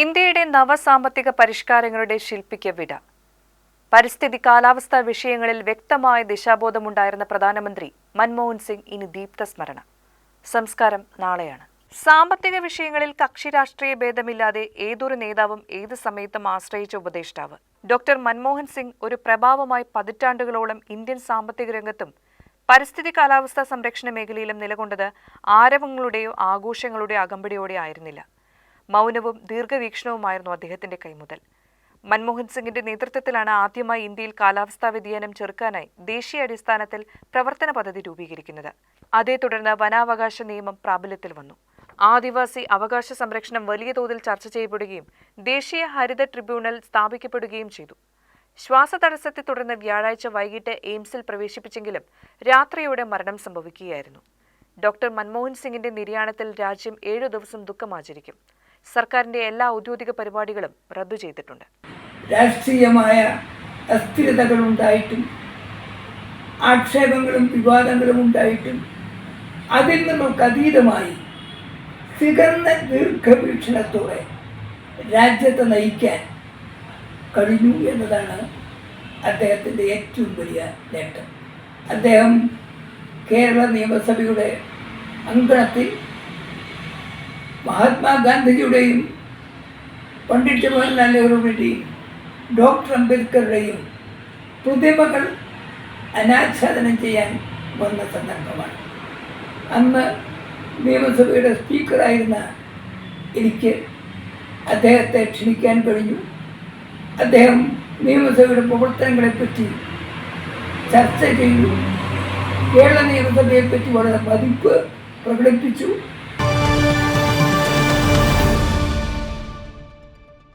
ഇന്ത്യയുടെ നവസാമ്പത്തിക പരിഷ്കാരങ്ങളുടെ ശില്പിക്ക് വിട. പരിസ്ഥിതി കാലാവസ്ഥാ വിഷയങ്ങളിൽ വ്യക്തമായ ദിശാബോധമുണ്ടായിരുന്ന പ്രധാനമന്ത്രി മൻമോഹൻ സിംഗ് ഇനി ദീപ്ത സ്മരണ സംസ്കാരം നാളെയാണ്. സാമ്പത്തിക വിഷയങ്ങളിൽ കക്ഷി രാഷ്ട്രീയ ഭേദമില്ലാതെ ഏതൊരു നേതാവും ഏത് സമയത്തും ആശ്രയിച്ച ഉപദേഷ്ടാവ്. ഡോക്ടർ മൻമോഹൻ സിംഗ് ഒരു പ്രഭാവമായി പതിറ്റാണ്ടുകളോളം ഇന്ത്യൻ സാമ്പത്തിക രംഗത്തും പരിസ്ഥിതി കാലാവസ്ഥാ സംരക്ഷണ മേഖലയിലും നിലകൊണ്ടത് ആരവങ്ങളുടെയോ ആഘോഷങ്ങളുടെയോ അകമ്പടിയോടെ ആയിരുന്നില്ല. മൗനവും ദീർഘവീക്ഷണവുമായിരുന്നു അദ്ദേഹത്തിന്റെ കൈമുതൽ. മൻമോഹൻ സിംഗിന്റെ നേതൃത്വത്തിലാണ് ആദ്യമായി ഇന്ത്യയിൽ കാലാവസ്ഥാ വ്യതിയാനം ചെറുക്കാനായി ദേശീയ അടിസ്ഥാനത്തിൽ പ്രവർത്തന പദ്ധതി രൂപീകരിക്കുന്നത്. അതേ തുടർന്ന് വനാവകാശ നിയമം പ്രാബല്യത്തിൽ വന്നു. ആദിവാസി അവകാശ സംരക്ഷണം വലിയ തോതിൽ ചർച്ച ചെയ്യപ്പെടുകയും ദേശീയ ഹരിത ട്രിബ്യൂണൽ സ്ഥാപിക്കപ്പെടുകയും ചെയ്തു. ശ്വാസതടസ്സത്തെ തുടർന്ന് വ്യാഴാഴ്ച വൈകിട്ട് എയിംസിൽ പ്രവേശിപ്പിച്ചെങ്കിലും രാത്രിയോടെ മരണം സംഭവിക്കുകയായിരുന്നു. ഡോക്ടർ മൻമോഹൻ സിംഗിന്റെ നിര്യാണത്തിൽ രാജ്യം ഏഴു ദിവസം ദുഃഖമാചരിക്കും സർക്കാരിന്റെ എല്ലാ ഔദ്യോഗിക പരിപാടികളും റദ്ദു ചെയ്തിട്ടുണ്ട്. രാഷ്ട്രീയമായ അസ്ഥിരതകൾ ഉണ്ടായിട്ടും ആക്ഷേപങ്ങളും വിവാദങ്ങളും ഉണ്ടായിട്ടും അതിൽ നിന്നൊക്കെ അതീതമായി തികർന്ന ദീർഘവീക്ഷണത്തോടെ രാജ്യത്തെ നയിക്കാൻ കഴിഞ്ഞു എന്നതാണ് അദ്ദേഹത്തിന്റെ ഏറ്റവും വലിയ നേട്ടം. അദ്ദേഹം കേരള നിയമസഭയുടെ അങ്കണത്തിൽ മഹാത്മാഗാന്ധിജിയുടെയും പണ്ഡിറ്റ് ജവഹർലാൽ നെഹ്റുവിന്റെയും ഡോക്ടർ അംബേദ്കറുടെയും പ്രതിമകൾ അനാച്ഛാദനം ചെയ്യാൻ വന്ന സന്ദർഭമാണ്. അന്ന് നിയമസഭയുടെ സ്പീക്കറായിരുന്ന എനിക്ക് അദ്ദേഹത്തെ ക്ഷണിക്കാൻ കഴിഞ്ഞു. അദ്ദേഹം നിയമസഭയുടെ പ്രവർത്തനങ്ങളെപ്പറ്റി ചർച്ച ചെയ്തു. കേരള നിയമസഭയെപ്പറ്റി വളരെ മതിപ്പ് പ്രകടിപ്പിച്ചു.